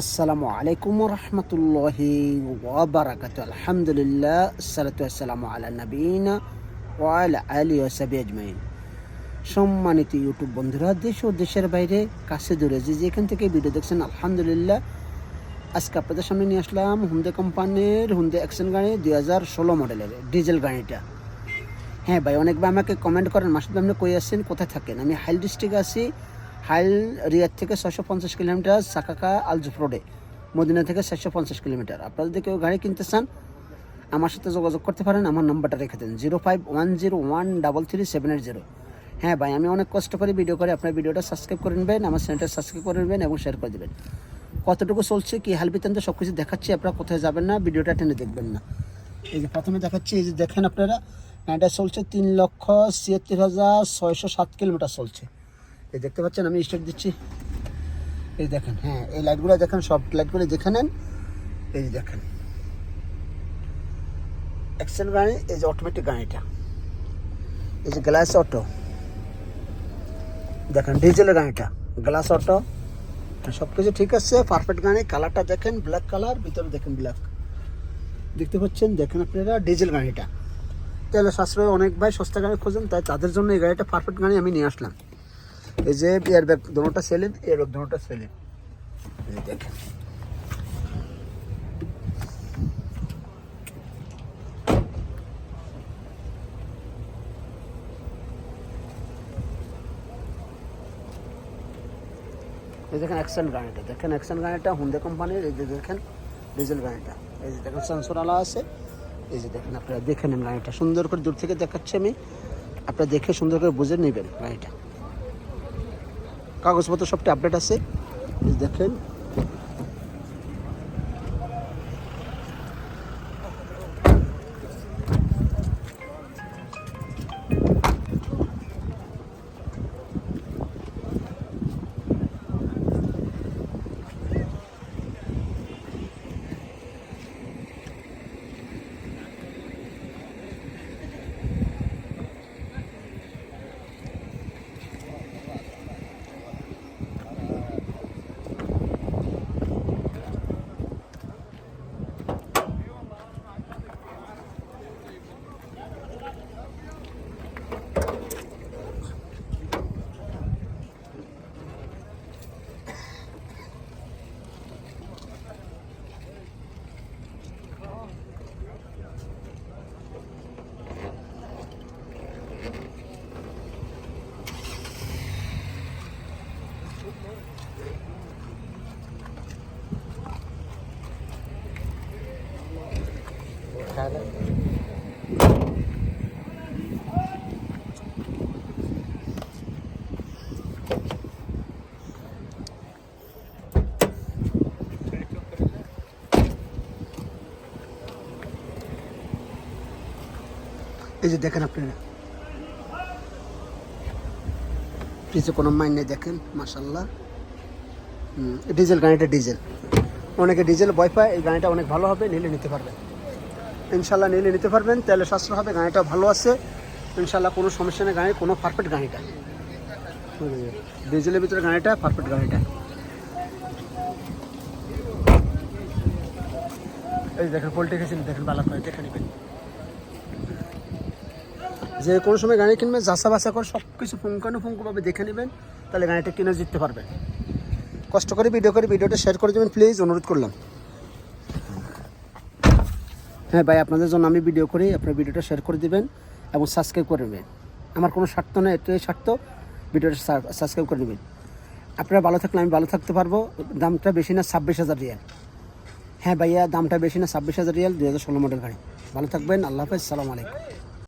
আসসালামু আলাইকুম রহমতুল্লাহি ওয়াবারাকাতু। আলহামদুলিল্লাহ, সালাতু আসসালামু আলা নবীনা ওয়াল আলী ওসাবি আজমাইন। সম্মানিত ইউটিউব বন্ধুরা, দেশ ও দেশের বাইরে, কাছে দূরে যে যেখান থেকে ভিডিও দেখছেন, আলহামদুলিল্লাহ, আজকে আপনাদের সামনে নিয়ে আসলাম হুন্দে কোম্পানির হুন্দে অ্যাকশন গাড়ি দুই হাজার ষোলো মডেলের ডিজেল গাড়িটা। হ্যাঁ ভাই অনেকবার আমাকে কমেন্ট করেন, মাসুদ আপনি কই আসছেন কোথায় থাকেন? আমি হাইল ডিস্ট্রিক্টে আছি হাইল রিয়াদ থেকে ছশো পঞ্চাশ কিলোমিটার, সাকাকা আলজুফ রোডে, মদিনা থেকে চারশো পঞ্চাশ কিলোমিটার। আপনারা যদি কেউ গাড়ি কিনতে চান, আমার সাথে যোগাযোগ করতে পারেন, আমার নাম্বারটা রেখে দেন, zero five one zero one double three seven eight zero. হ্যাঁ ভাই, আমি অনেক কষ্ট করে ভিডিও করে আপনার ভিডিওটা সাবস্ক্রাইব করে নেবেন, আমার চ্যানেলটা সাবস্ক্রাইব করে নেবেন এবং শেয়ার করে দেবেন। কতটুকু চলছে, কি হালবিতান্ত সব কিছু দেখাচ্ছি, আপনারা কোথায় যাবেন না, ভিডিওটা টেনে দেখবেন না। এই যে প্রথমে দেখাচ্ছি, এই যে দেখেন আপনারা, এটা চলছে তিন লক্ষ ছিয়াত্তর হাজার ছয়শো সাত কিলোমিটার চলছে। এই দেখতে পাচ্ছেন, আমি স্টার্ট দিচ্ছি। এই দেখেন হ্যাঁ এই লাইটগুলো দেখেন, সব লাইটগুলো নেন। এই দেখেন। এক্সেল গাড়ি, এই যে অটোমেটিক গাড়িটা। এই যে গ্লাস অটো দেখেন ডিজেলের গাড়িটা গ্লাস অটো সব কিছু ঠিক আছে পারফেক্ট গাড়ি কালারটা দেখেন ব্ল্যাক কালার ভিতরে দেখেন ব্ল্যাক দেখতে পাচ্ছেন, দেখেন আপনারা ডিজেল গাড়িটা। তাহলে সাশ্রয়, অনেক ভাই সস্তা গাড়ি খোঁজেন, তাই তাদের জন্য এই গাড়িটা পারফেক্ট গাড়ি আমি নিয়ে আসলাম। এই যে এয়ার ব্যাগ, দোনোটা সেলেন এয়ার ব্যাগ দোনোটা এই দেখেন। এই দেখেন অ্যাকশন গাড়িটা দেখেন অ্যাকশন গাড়িটা হুন্ডে কোম্পানির এই যে দেখেন ডিজেল গাড়িটা এই যে দেখেন সেন্সরওয়ালা আছে। এই যে দেখেন আপনারা দেখে নেন গাড়িটা সুন্দর করে দূর থেকে দেখাচ্ছি আমি। আপনারা দেখে সুন্দর করে বুঝে নেবেন গাড়িটা কাগজপত্র সবটা আপডেট আছে। এই যে দেখেন এই যে দেখেন আপনারা কিছু কোনো মাইন নেই, দেখেন মাসাল্লাহ ডিজেল গাড়িটা ডিজেল। অনেকে ডিজেল ভয় পায়, এই গাড়িটা অনেক ভালো হবে, নিলে নিতে পারবেন। ইনশাল্লাহ নিলে নিতে পারবেন। তেলে সাশ্রয় হবে গাড়িটা ভালো আছে। ইনশাল্লাহ কোনো সমস্যা নেই গাড়ি কোনো পারফেক্ট গাড়িটা ডিজেলের ভিতরে গাড়িটা পারফেক্ট গাড়িটা এই দেখেন, পোল্ট্রি খেয়েছেন, দেখেন ভালো করে, দেখে নেবেন। যে কোনো সময় গাড়ি কিনবেন যাচা বাসা করে সব কিছু পুঙ্খানুপুঙ্খভাবে দেখে নেবেন, তাহলে গাড়িটা কিনে জিততে পারবেন কষ্ট করে ভিডিও করে ভিডিওটা শেয়ার করে দেবেন প্লিজ অনুরোধ করলাম। হ্যাঁ ভাই, আপনাদের জন্য আমি ভিডিও করি, আপনার ভিডিওটা শেয়ার করে দেবেন এবং সাবস্ক্রাইব করে নেবেন। আমার কোনো স্বার্থ নেই, এটাই স্বার্থ ভিডিওটা সাবস্ক্রাইব করে নেবেন। আপনারা ভালো থাকলে আমি ভালো থাকতে পারব, দামটা বেশি না ছাব্বিশ হাজার রিয়াল। হ্যাঁ ভাইয়া, দামটা বেশি না ছাব্বিশ হাজার রিয়াল দু হাজার ষোলো মডেল গাড়ি। ভালো থাকবেন, আল্লাহ হাফেজ, সালাম আলাইকুম।